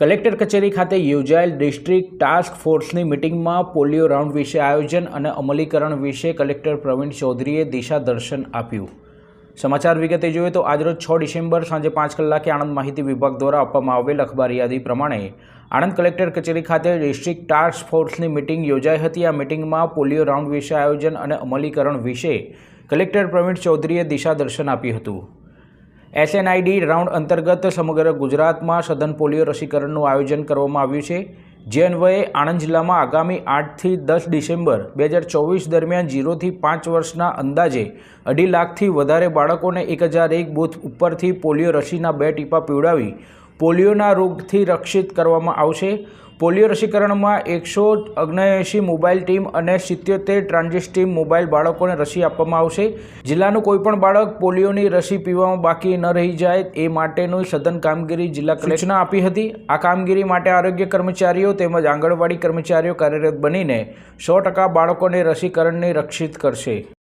Collector કચેરી ખાતે યોજાયેલ ડિસ્ટ્રિક્ટ ટાસ્ક ફોર્સની મિટિંગમાં પોલિયો રાઉન્ડ વિશે આયોજન અને અમલીકરણ વિશે કલેક્ટર પ્રવીણ ચૌધરીએ દિશાદર્શન આપ્યું. સમાચાર વિગતે જોઈએ તો આજરોજ છ ડિસેમ્બર સાંજે પાંચ કલાકે આણંદ માહિતી વિભાગ દ્વારા આપવામાં આવેલ અખબાર યાદી પ્રમાણે આણંદ કલેક્ટર કચેરી ખાતે ડિસ્ટ્રિક્ટ ટાસ્ક ફોર્સની મિટિંગ યોજાઈ હતી. આ મિટિંગમાં પોલિયો રાઉન્ડ વિશે આયોજન અને અમલીકરણ વિશે કલેક્ટર પ્રવીણ ચૌધરીએ દિશાદર્શન આપ્યું હતું. એસએનઆઈડી રાઉન્ડ અંતર્ગત સમગ્ર ગુજરાતમાં સઘન પોલિયો રસીકરણનું આયોજન કરવામાં આવ્યું છે. જે અન્વયે આણંદ જિલ્લામાં આગામી આઠથી દસ ડિસેમ્બર બે હજાર ચોવીસ દરમિયાન જીરોથી પાંચ વર્ષના અંદાજે અઢી લાખથી વધારે બાળકોને એક હજાર એક બૂથ ઉપરથી પોલિયો રસીના બે ટીપા પીવડાવી પોલિયોના રોગથી રક્ષિત કરવામાં આવશે. પોલિયો રસીકરણમાં એકસો ઓગણએંશી મોબાઈલ ટીમ અને સિત્યોતેર ટ્રાન્ઝિટ ટીમ મોબાઈલ બાળકોને રસી આપવામાં આવશે. જિલ્લાનું કોઈપણ બાળક પોલિયોની રસી પીવામાં બાકી ન રહી જાય એ માટેનું સઘન કામગીરી જિલ્લા કલેક્ટરના આપી હતી. આ કામગીરી માટે આરોગ્ય કર્મચારીઓ તેમજ આંગણવાડી કર્મચારીઓ કાર્યરત બનીને સો ટકા બાળકોને રસીકરણને રક્ષિત કરશે.